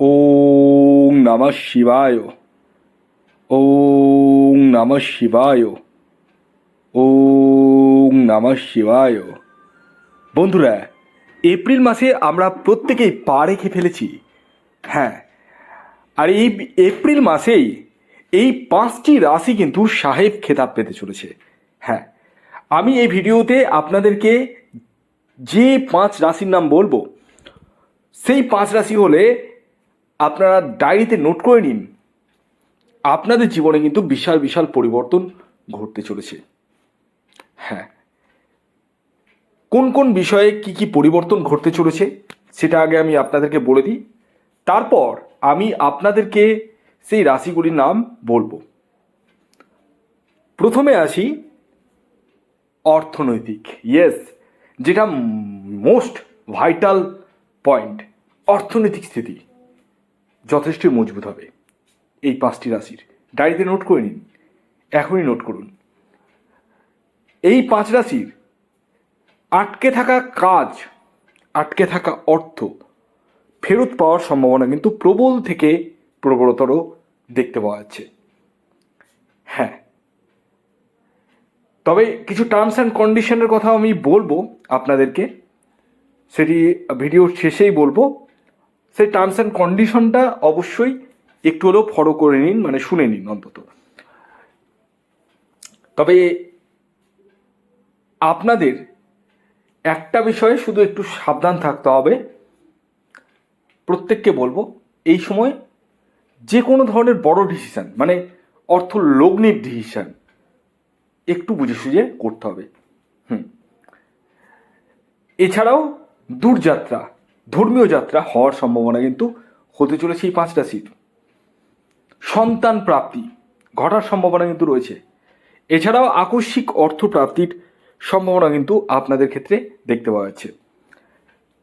ওং নমঃ শিবায়। ওং নমঃ শিবায়। ওং নমঃ শিবায়। বন্ধুরা, এপ্রিল মাসে আমরা প্রত্যেকেই পা রেখে ফেলেছি। হ্যাঁ আর এই এপ্রিল মাসেই এই পাঁচটি রাশি কিন্তু সাহেব খেতাব পেতে চলেছে। হ্যাঁ আমি এই ভিডিওতে আপনাদেরকে যে পাঁচ রাশির নাম বলব, সেই পাঁচ রাশি হলে আপনারা ডায়েরিতে নোট করে নিন। আপনাদের জীবনে কিন্তু বিশাল বিশাল পরিবর্তন ঘটতে চলেছে। হ্যাঁ। কোন কোন বিষয়ে কি কি পরিবর্তন ঘটতে চলেছে, সেটা আগে আমি আপনাদেরকে বলে দিই। তারপর আমি আপনাদেরকে সেই রাশিগুলির নাম বলব। প্রথমে আসি অর্থনৈতিক। ইয়েস যেটা মোস্ট ভাইটাল পয়েন্ট অর্থনৈতিক স্থিতি। যথেষ্ট মজবুত হবে। এই পাঁচটি রাশির। ডায়েরিতে নোট করে নিন। এখনই নোট করুন। এই পাঁচ রাশির আটকে থাকা কাজ, আটকে থাকা অর্থ ফেরত পাওয়ার সম্ভাবনা কিন্তু প্রবল থেকে প্রবলতর দেখতে পাওয়া যাচ্ছে। হ্যাঁ। তবে কিছু টার্মস অ্যান্ড কন্ডিশনের কথা আমি বলব আপনাদেরকে। সেটি ভিডিওর শেষেই বলব। সেই টার্মস অ্যান্ড কন্ডিশনটা অবশ্যই একটু হলেও ফলো করে নিন মানে শুনে নিন অন্তত। তবে আপনাদের একটা বিষয়ে শুধু একটু সাবধান থাকতে হবে। প্রত্যেককে বলব, এই সময় যে কোনো ধরনের বড় ডিসিশান মানে অর্থ লগ্নির ডিসিশান একটু বুঝে সুঝে করতে হবে। হুম। এছাড়াও দূরযাত্রা ধর্মীয় যাত্রা হওয়ার সম্ভাবনা কিন্তু হতে চলেছে এই পাঁচটা সিট। সন্তান প্রাপ্তি ঘটার সম্ভাবনা কিন্তু রয়েছে। এছাড়াও আকস্মিক অর্থ প্রাপ্তির সম্ভাবনা কিন্তু আপনাদের ক্ষেত্রে দেখতে পাওয়া যাচ্ছে।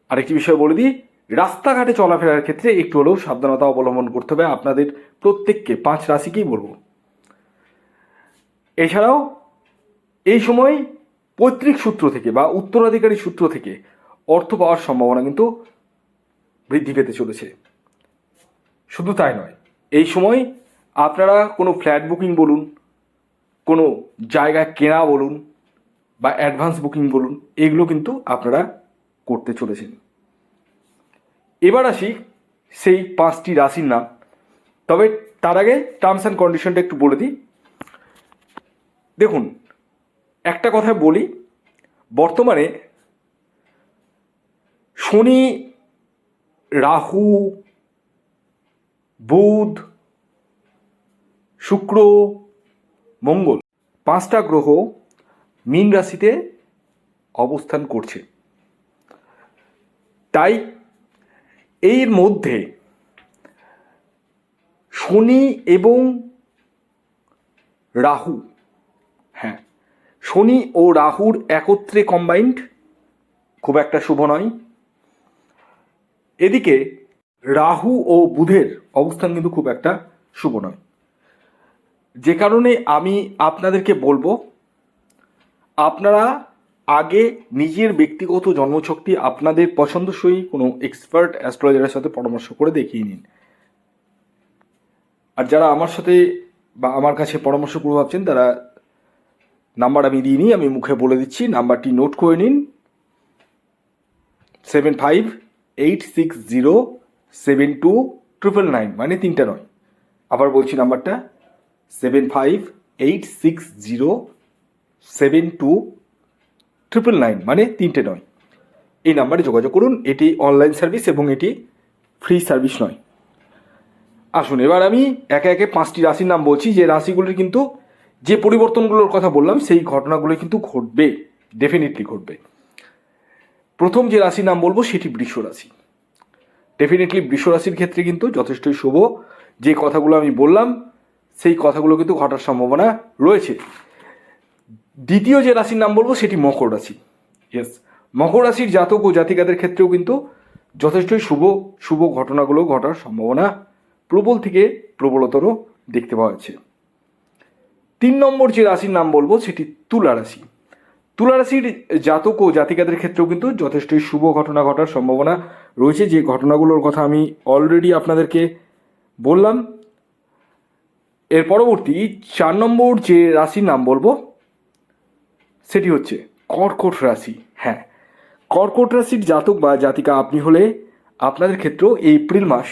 আরেকটি বিষয় বলে দিই, রাস্তাঘাটে চলাফেরার ক্ষেত্রে একটু হলেও সাবধানতা অবলম্বন করতে হবে আপনাদের প্রত্যেককে, পাঁচ রাশিকেই বলব। এছাড়াও এই সময় পৈতৃক সূত্র থেকে বা উত্তরাধিকারী সূত্র থেকে অর্থ পাওয়ার সম্ভাবনা কিন্তু বৃদ্ধি পেতে চলেছে। শুধু তাই নয়, এই সময় আপনারা কোনো ফ্ল্যাট বুকিং বলুন, কোনো জায়গা কেনা বলুন বা অ্যাডভান্স বুকিং বলুন, এগুলো কিন্তু আপনারা করতে চলেছেন। এবার আসি সেই পাঁচটি রাশির নাম। তবে তার আগে টার্মস অ্যান্ড কন্ডিশনটা একটু বলে দিই। দেখুন, একটা কথা বলি, বর্তমানে শনি রাহু, বুধ, শুক্র, মঙ্গল পাঁচটা গ্রহ মীন রাশিতে অবস্থান করছে। তাই এর মধ্যে শনি এবং রাহু হ্যাঁ শনি ও রাহুর একত্রে কম্বাইন্ড খুব একটা শুভ নয়। এদিকে রাহু ও বুধের অবস্থান কিন্তু খুব একটা শুভ নয়। যে কারণে আমি আপনাদেরকে বলব, আপনারা আগে নিজের ব্যক্তিগত জন্মশক্তি আপনাদের পছন্দসই কোনো এক্সপার্ট অ্যাস্ট্রোলজারের সাথে পরামর্শ করে দেখিয়ে নিন। আর যারা আমার সাথে বা আমার কাছে পরামর্শ করে ভাবছেন, তারা নাম্বার আমি দিয়ে নিই আমি মুখে বলে দিচ্ছি, নাম্বারটি নোট করে নিন। Seven five eight six zero seven two triple nine মানে তিনটা নয়। আবার বলছি নাম্বারটা seven five eight six zero seven two triple nine মানে তিনটে নয়। এই নাম্বারে যোগাযোগ করুন, এটি অনলাইন সার্ভিস এবং এটি ফ্রি সার্ভিস নয়। আসুন, এবার আমি একে একে পাঁচটি রাশির নাম বলছি, যে রাশিগুলির কিন্তু যে পরিবর্তনগুলোর কথা বললাম, সেই ঘটনাগুলো কিন্তু ঘটবে ডেফিনেটলি ঘটবে। প্রথম যে রাশির নাম বলব সেটি বৃষ রাশি। ডেফিনেটলি বৃষ রাশির ক্ষেত্রে কিন্তু যথেষ্টই শুভ। যে কথাগুলো আমি বললাম, সেই কথাগুলো কিন্তু ঘটার সম্ভাবনা রয়েছে। দ্বিতীয় যে রাশির নাম বলব সেটি মকর রাশি। ইয়েস মকর রাশির জাতক ও জাতিকাদের ক্ষেত্রেও কিন্তু যথেষ্টই শুভ শুভ ঘটনাগুলো ঘটার সম্ভাবনা প্রবল থেকে প্রবলতর দেখতে পাওয়া যাচ্ছে। তিন নম্বর যে রাশির নাম বলব সেটি তুলা রাশি। তুলা রাশির জাতক ও জাতিকাদের ক্ষেত্রেও কিন্তু যথেষ্টই শুভ ঘটনা ঘটার সম্ভাবনা রয়েছে। যে ঘটনাগুলোর কথা আমি অলরেডি আপনাদেরকে বললাম। এর পরবর্তী চার নম্বর যে রাশির নাম বলব, সেটি হচ্ছে কর্কট রাশি। হ্যাঁ কর্কট রাশির জাতক বা জাতিকা আপনি হলে আপনাদের ক্ষেত্রেও এপ্রিল মাস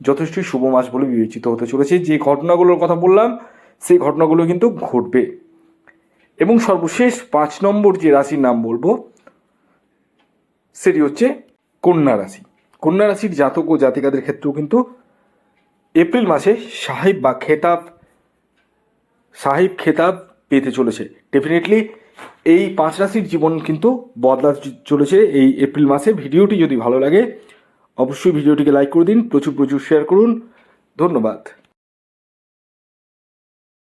যথেষ্টই শুভ মাস বলে বিবেচিত হতে চলেছে। যে ঘটনাগুলোর কথা বললাম, সেই ঘটনাগুলো কিন্তু ঘটবে। এবং সর্বশেষ পাঁচ নম্বর যে রাশির নাম বলব, সেটি হচ্ছে কন্যা রাশি। কন্যা রাশির জাতক ও জাতিকাদের ক্ষেত্রেও কিন্তু এপ্রিল মাসে সাহেব বা খেতাব, সাহেব খেতাব পেতে চলেছে। ডেফিনেটলি এই পাঁচ রাশির জীবন কিন্তু বদলাতে চলেছে এই এপ্রিল মাসে। ভিডিওটি যদি ভালো লাগে, অবশ্যই ভিডিওটিকে লাইক করে দিন, প্রচুর প্রচুর শেয়ার করুন। ধন্যবাদ।